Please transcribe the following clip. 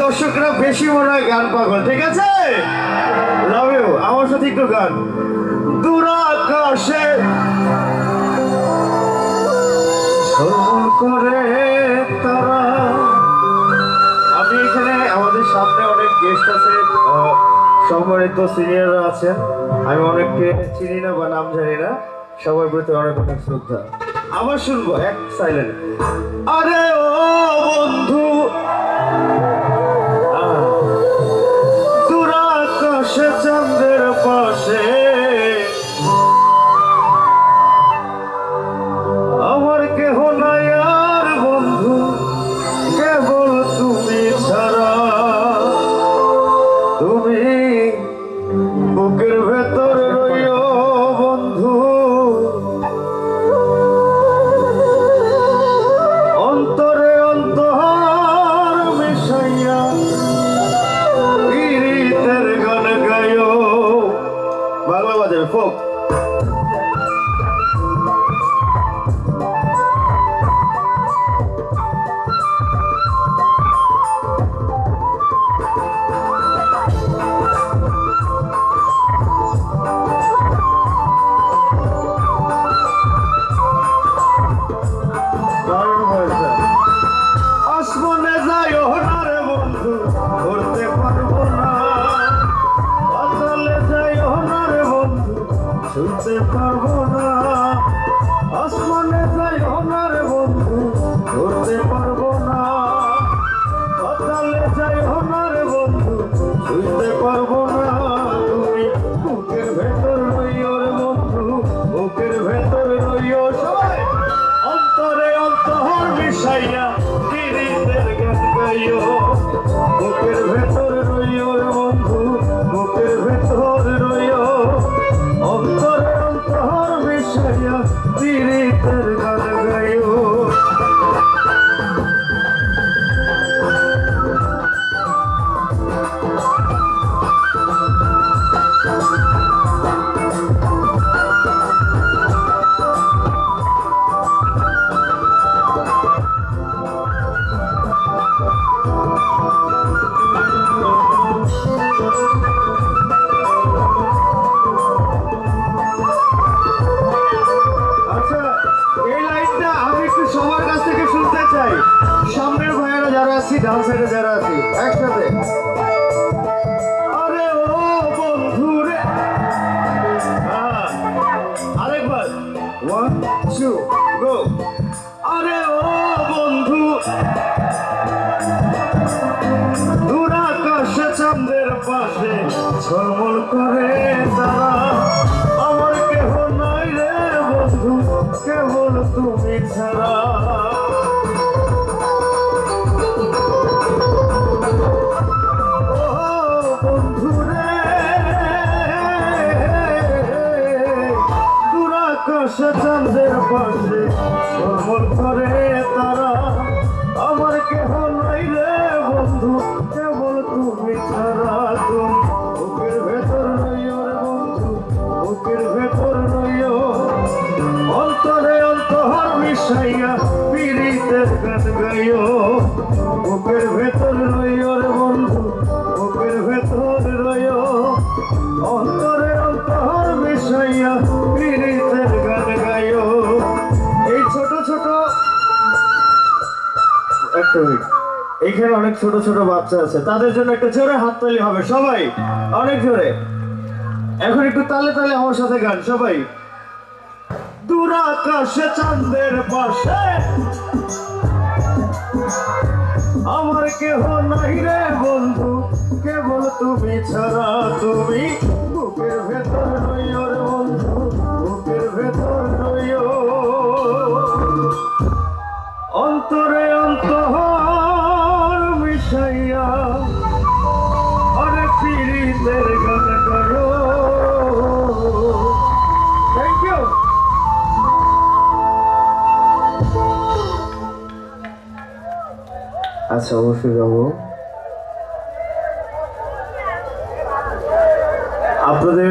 দর্শকরা বেশি মনে হয় গান ঠিক আছে? আমার সাথে একটু গান। দূরাকাশে করে তারা। সম্মানিত সিনিয়ররা আছেন। আমি অনেককে চিনি না বা নাম জানি না। সবার প্রতি অনেক অনেক শ্রদ্ধা। আবার শুনব, এক সাইলেন্ট আরে ও বন্ধু! গাইও বুকের ভেতর রইও বন্ধু বুকের ভেতর রইও। অন্তরে অন্তর মিশাইয়া কিরিতের গান গাইও। ডান যারা আছি একসাথে। হ্যাঁ, পাশে আমার তুমি ছাড়া। দূরাকাশে চাঁদের পাশে ঝলমল করে তারা। আমার কেহ নাই রে বন্ধু, কেবল তুমি ছাড়া তুমি। বুকের ভেতর রইও রে বন্ধু, বুকের ভেতর রইও অন্তরে অন্তর মিশাইয়া পীড়িতের গান গাইও। বুকের ভেতর রইও এইখানে অনেক ছোট ছোট বাচ্চা আছে। তাদের জন্য একটা জোরে হাততালি হবে, সবাই। অনেক জোরে। এখন একটু তালে তালে আমার সাথে গান, সবাই। দূরাকাশে চাঁদের পাশে। আমার কেহ নাই রে বন্ধু, কেবল তুমি ছাড়া তুমি। আচ্ছা অবশ্যই যাব। আপনাদের